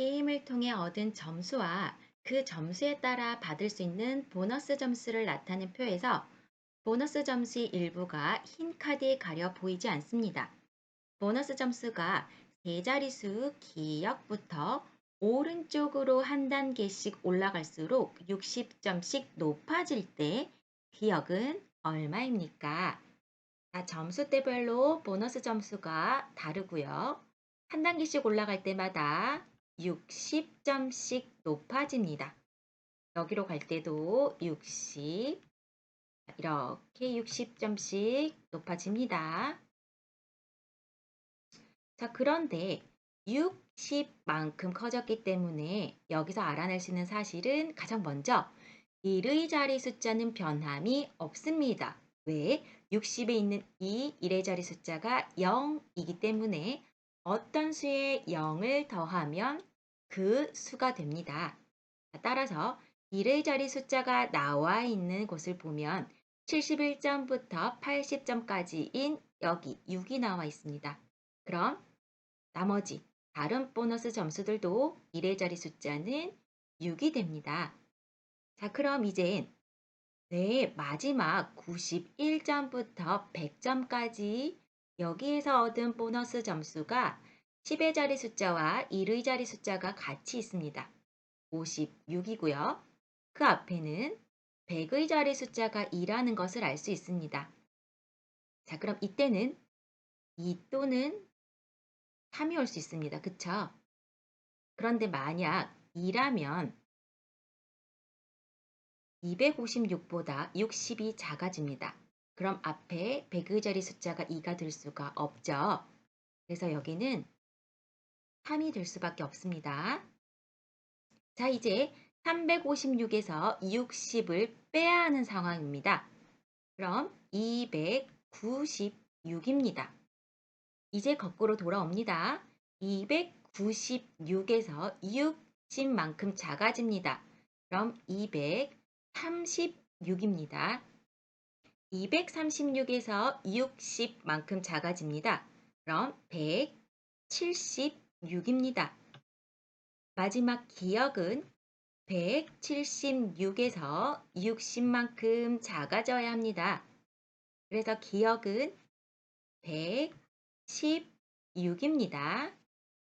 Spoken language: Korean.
게임을 통해 얻은 점수와 그 점수에 따라 받을 수 있는 보너스 점수를 나타낸 표에서 보너스 점수의 일부가 흰 카드에 가려 보이지 않습니다. 보너스 점수가 세 자릿수 기역부터 오른쪽으로 한 단계씩 올라갈수록 60점씩 높아질 때 기역은 얼마입니까? 자, 점수대별로 보너스 점수가 다르고요. 한 단계씩 올라갈 때마다 60점씩 높아집니다. 여기로 갈 때도 60, 이렇게 60점씩 높아집니다. 자, 그런데 60만큼 커졌기 때문에 여기서 알아낼 수 있는 사실은 가장 먼저 1의 자리 숫자는 변함이 없습니다. 왜? 60에 있는 이 1의 자리 숫자가 0이기 때문에 어떤 수에 0을 더하면 그 수가 됩니다. 따라서 1의 자리 숫자가 나와 있는 곳을 보면 71점부터 80점까지인 여기 6이 나와 있습니다. 그럼 나머지 다른 보너스 점수들도 1의 자리 숫자는 6이 됩니다. 자, 그럼 이젠 네, 마지막 91점부터 100점까지 여기에서 얻은 보너스 점수가 10의 자리 숫자와 1의 자리 숫자가 같이 있습니다. 56이고요. 그 앞에는 100의 자리 숫자가 2라는 것을 알 수 있습니다. 자, 그럼 이때는 2 또는 3이 올 수 있습니다. 그쵸? 그런데 만약 2라면 256보다 60이 작아집니다. 그럼 앞에 100의 자리 숫자가 2가 될 수가 없죠. 그래서 여기는 3이 될 수밖에 없습니다. 자, 이제 356에서 60을 빼야 하는 상황입니다. 그럼 296입니다. 이제 거꾸로 돌아옵니다. 296에서 60만큼 작아집니다. 그럼 236입니다. 236에서 60만큼 작아집니다. 그럼 176입니다. 마지막 기억은 176에서 60만큼 작아져야 합니다. 그래서 기억은 116입니다.